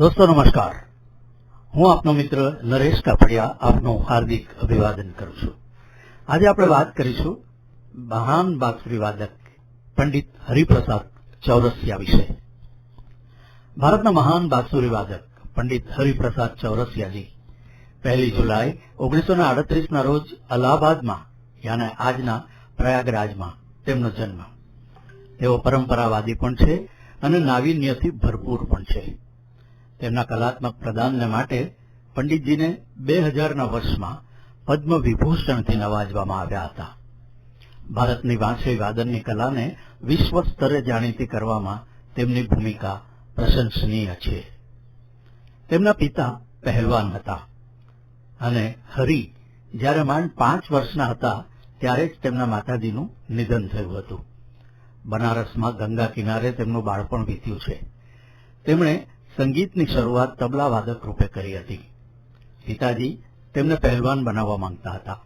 દોસ્તો, નમસ્કાર. હું આપનો મિત્ર નરેશ કાપડિયા આપનું હાર્દિક અભિવાદન કરું છું. આજે આપણે વાત કરીશું મહાન વાદક પંડિત હરિપ્રસાદ ચૌરસિયા વિશે. ભારતના મહાન વાદક પંડિત હરિપ્રસાદ ચૌરસિયાજી પહેલી જુલાઈ ઓગણીસો ને આડત્રીસના રોજ અલ્હાબાદમાં, યાને આજના પ્રયાગરાજમાં તેમનો જન્મ. તેઓ પરંપરાવાદી પણ છે અને નાવીન્યથી ભરપૂર પણ છે. તેમના કલાત્મક પ્રદાનને માટે પંડિતજીને બે હજારના વર્ષમાં પદ્મ નવાજવામાં આવ્યા હતા. ભારતની વાંસળી વાદનની કલાને વિશ્વ સ્તરે જાણીતી કરવામાં તેમની ભૂમિકા પ્રશંસનીય છે. તેમના પિતા પહેલવાન હતા અને હરિ જ્યારે માંડ પાંચ વર્ષના હતા ત્યારે જ તેમના માતાજીનું નિધન થયું હતું. બનારસમાં ગંગા કિનારે તેમનું બાળપણ વીત્યું છે. તેમણે સંગીતની શરૂઆત તબલા વાદક રૂપે કરી હતી. પિતાજી તેમને પહેલવાન બનાવવા માંગતા હતા,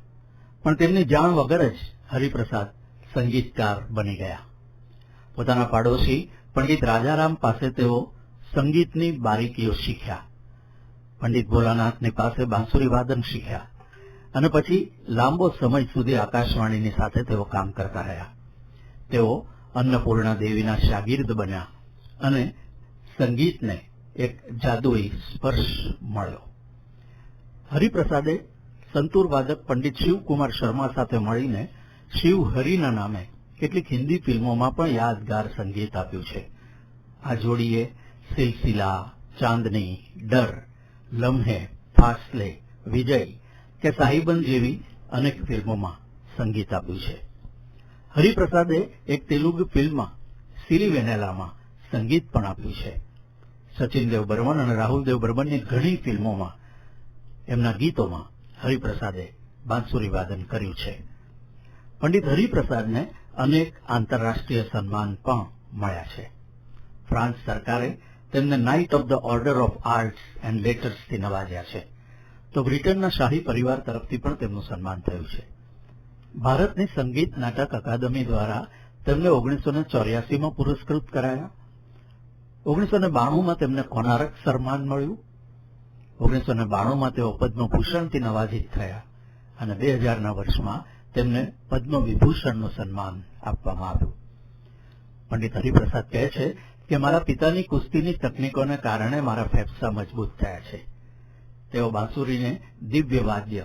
પણ તેમની જાણ વગર જ હરિપ્રસાદ સંગીતકાર બની ગયા. પોતાના પાડોશી પંડિત રાજારામ પાસે તેઓ સંગીતની બારીકીઓ શીખ્યા, પંડિત ભોલાનાથની પાસે બાંસુરી વાદન શીખ્યા અને પછી લાંબો સમય સુધી આકાશવાણીની સાથે તેઓ કામ કરતા રહ્યા. તેઓ અન્નપૂર્ણા દેવીના શાગીર્દ બન્યા અને સંગીતને એક જાદુઈ સ્પર્શ મળ્યો. હરિપ્રસાદે સંતુર વાદક પંડિત શિવકુમાર શર્મા સાથે મળીને શિવ હરિના નામે કેટલીક હિન્દી ફિલ્મોમાં પણ યાદગાર સંગીત આપ્યું છે. આ જોડીએ સિલસિલા, ચાંદની, ડર, લમ્હે, ફાસલે, વિજય કે સાહિબન જેવી અનેક ફિલ્મોમાં સંગીત આપ્યું છે. હરિપ્રસાદે એક તેલુગુ ફિલ્મમાં સિરી વેનેલામાં સંગીત પણ આપ્યું છે. સચિન દેવ બર્મન અને રાહુલ દેવ બર્મનની ઘણી ફિલ્મોમાં, એમના ગીતોમાં હરિપ્રસાદે બાંસુરી વાદન કર્યું છે. પંડિત હરિપ્રસાદને અનેક આંતરરાષ્ટ્રીય સન્માન પણ મળ્યા છે. ફ્રાન્સ સરકારે તેમને Knight of the Order of Arts and લેટર્સથી નવાજ્યા છે. તો બ્રિટનના શાહી પરિવાર તરફથી પણ તેમનું સન્માન થયું છે. ભારતની સંગીત નાટક અકાદમી દ્વારા તેમને ઓગણીસો ને ચોર્યાસીમાં પુરસ્કૃત કરાયા. ઓગણીસો ને બાણુંમાં તેમને કોનારક સન્માન મળ્યું. ઓગણીસો ને બાણુંમાં તેઓ પદ્મભૂષણથી નવાજિત થયા અને બે હજારના વર્ષમાં તેમને પદ્મ વિભૂષણનું સન્માન આપવામાં આવ્યું. પંડિત હરિપ્રસાદ કહે છે કે, મારા પિતાની કુસ્તીની તકનીકોને કારણે મારા ફેફસા મજબૂત થયા છે. તેઓ બાંસુરીને દિવ્ય વાદ્ય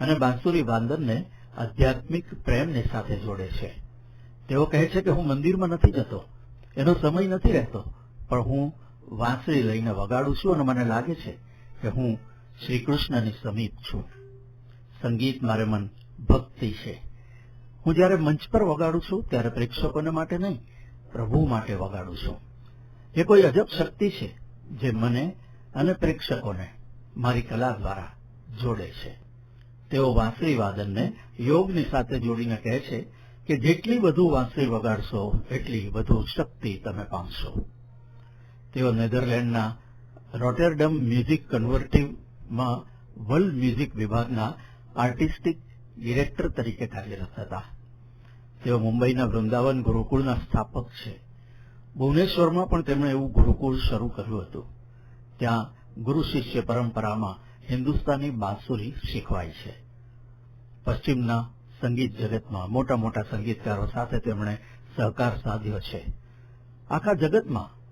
અને બાંસુરી વાંદરને આધ્યાત્મિક પ્રેમની સાથે જોડે છે. તેઓ કહે છે કે, હું મંદિરમાં નથી જતો. એનો સમય નથી રહેતો. પણ હું વાંસળી લઈને વગાડું છું અને મને લાગે છે કે હું શ્રી કૃષ્ણની સમીપ છું. સંગીત મારે મન ભક્તિ છે. હું જ્યારે મંચ પર વગાડું છું, ત્યારે પ્રેક્ષકોને માટે નહીં, પ્રભુ માટે વગાડું છું. એ કોઈ અજબ શક્તિ છે જે મને અને પ્રેક્ષકોને મારી કલા દ્વારા જોડે છે. તેઓ વાંસળી વાદનને યોગની સાથે જોડીને કહે છે કે જેટલી વધુ વાંસળી વગાડશો, એટલી વધુ શક્તિ તમે પામશો. તેઓ નેધરલેન્ડના રોટેરડમ મ્યુઝિક કન્વર્ટિવમાં વર્લ્ડ મ્યુઝિક વિભાગના આર્ટિસ્ટિક ડિરેક્ટર તરીકે કાર્યરત હતા. તેઓ મુંબઈના વૃંદાવન ગુરુકુળના સ્થાપક છે. ભુવનેશ્વરમાં પણ તેમણે એવું ગુરુકુળ શરૂ કર્યું હતું. ત્યાં ગુરુ શિષ્ય પરંપરામાં હિન્દુસ્તાની બાંસુરી શીખવાય છે. પશ્ચિમના સંગીત જગતમાં મોટા મોટા સંગીતકારો સાથે તેમણે સહકાર સાધ્યો છે. આખા જગતમાં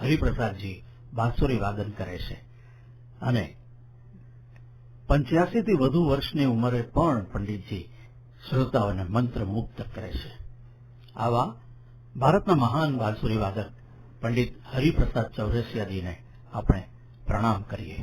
હરિપ્રસાદજી બાંસુરી વાદન કરે છે. અને પંચ્યાસી થી વધુ વર્ષની ઉંમરે પણ પંડિતજી શ્રોતાઓને મંત્ર મુક્ત કરે છે. આવા ભારતના મહાન બાંસુરી વાદક પંડિત હરિપ્રસાદ ચૌરસિયાજીને આપણે પ્રણામ કરીએ.